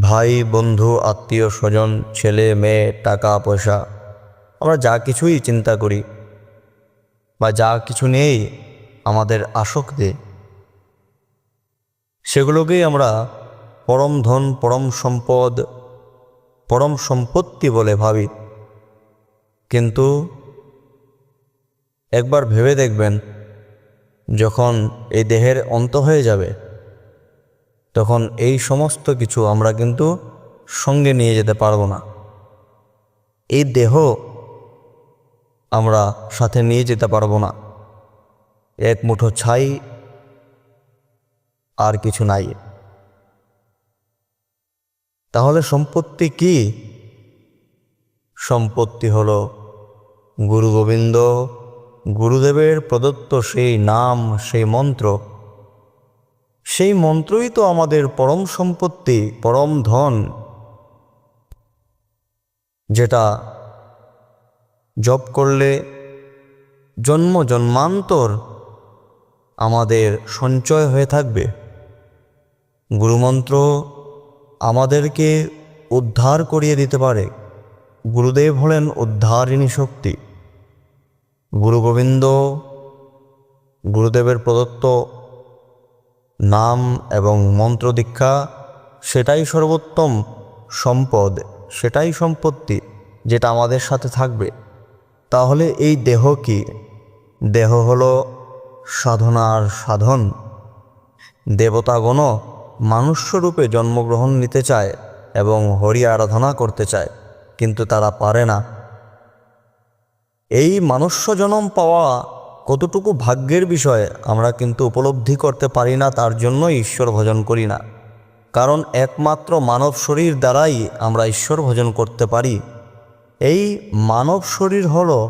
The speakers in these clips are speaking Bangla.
ভাই, বন্ধু, আত্মীয়, স্বজন, ছেলে, মেয়ে, টাকা, পয়সা, আমরা যা কিছুই চিন্তা করি বা যা কিছু নেই আমাদের আসক্তি, সেগুলোকেই আমরা পরম ধন, পরম সম্পদ, পরম সম্পত্তি বলে ভাবি। কিন্তু একবার ভেবে দেখবেন, যখন এই দেহের অন্ত হয়ে যাবে তখন এই সমস্ত কিছু আমরা কিন্তু সঙ্গে নিয়ে যেতে পারব না। এই দেহ আমরা সাথে নিয়ে যেতে পারব না। এক মুঠো ছাই আর কিছু নাই। তাহলে সম্পত্তি কি? সম্পত্তি হল গুরু গোবিন্দ, গুরুদেবের প্রদত্ত সেই নাম, সেই মন্ত্র সেই মন্ত্রই তো আমাদের পরম সম্পত্তি, পরম ধন, যেটা জপ করলে জন্ম জন্মান্তর আমাদের সঞ্চয় হয়ে থাকবে। গুরুমন্ত্র আমাদেরকে উদ্ধার করিয়ে দিতে পারে। গুরুদেব হলেন উদ্ধারিণী শক্তি। গুরু গোবিন্দ, গুরুদেবের প্রদত্ত নাম এবং মন্ত্র দীক্ষা, সেটাই সর্বোত্তম সম্পদ, সেটাই সম্পত্তি যেটা আমাদের সাথে থাকবে। তাহলে এই দেহ কি? দেহ হলো সাধনার সাধন। দেবতাগণ মানুষ্যরূপে জন্মগ্রহণ নিতে চায় এবং হরি আরাধনা করতে চায়, কিন্তু তারা পারে না। এই মনুষ্য জনম পাওয়া কতটুকু ভাগ্যের বিষয় আমরা কিন্তু উপলব্ধি করতে পারি না, তার জন্য ঈশ্বর ভজন করি না। কারণ একমাত্র মানব শরীর দ্বারাই আমরা ঈশ্বর ভজন করতে পারি। এই মানব শরীর হল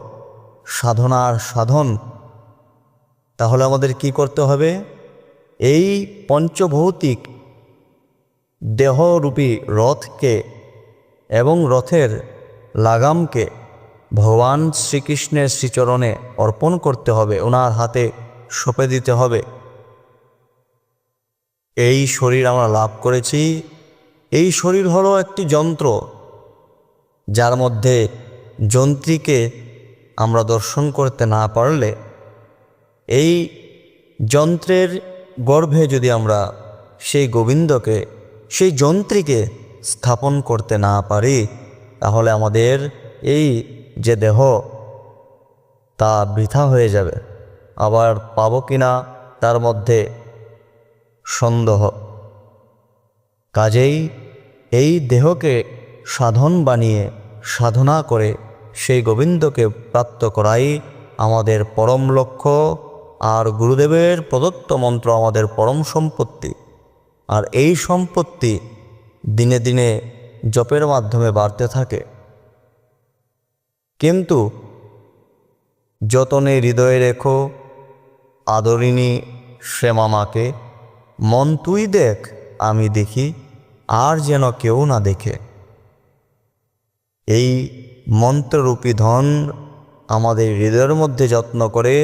সাধনার সাধন। তাহলে আমাদের কি করতে হবে? এই পঞ্চভৌতিক দেহরূপী রথকে এবং রথের লাগামকে ভগবান শ্রীকৃষ্ণের শ্রীচরণে অর্পণ করতে হবে, ওনার হাতে সঁপে দিতে হবে। এই শরীর আমরা লাভ করেছি। এই শরীর হলো একটি যন্ত্র, যার মধ্যে যন্ত্রীকে আমরা দর্শন করতে না পারলে, এই যন্ত্রের গর্ভে যদি আমরা সেই গোবিন্দকে, সেই যন্ত্রীকে স্থাপন করতে না পারি, তাহলে আমাদের এই যে দেহ তা বৃথা হয়ে যাবে, আবার পাবো কিনা তার মধ্যে সন্দেহ। কাজেই এই দেহকে সাধন বানিয়ে সাধনা করে সেই গোবিন্দকে প্রাপ্ত করাই আমাদের পরম লক্ষ্য আর গুরুদেবের প্রদত্ত মন্ত্র আমাদের পরম সম্পত্তি। আর এই সম্পত্তি দিনে দিনে জপের মাধ্যমে বাড়তে থাকে। কিন্তু যতনে হৃদয়ে রেখো আদরিণী শ্যামামাকে মন তুই দেখ, আমি দেখি আর যেন কেউ না দেখে। এই মন্ত্ররূপী ধন আমাদের হৃদয়ের মধ্যে যত্ন করে,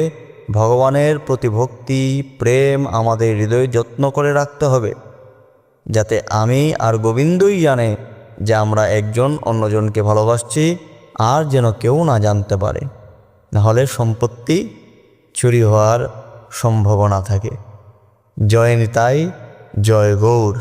ভগবানের প্রতি ভক্তি, প্রেম আমাদের হৃদয়ে যত্ন করে রাখতে হবে, যাতে আমি আর গোবিন্দই জানে যে আমরা একজন অন্যজনকে ভালোবাসছি আর যেন কেউ না জানতে পারে, নাহলে সম্পত্তি চুরি হওয়ার সম্ভাবনা থাকে। জয় নিতাই, জয় গৌর।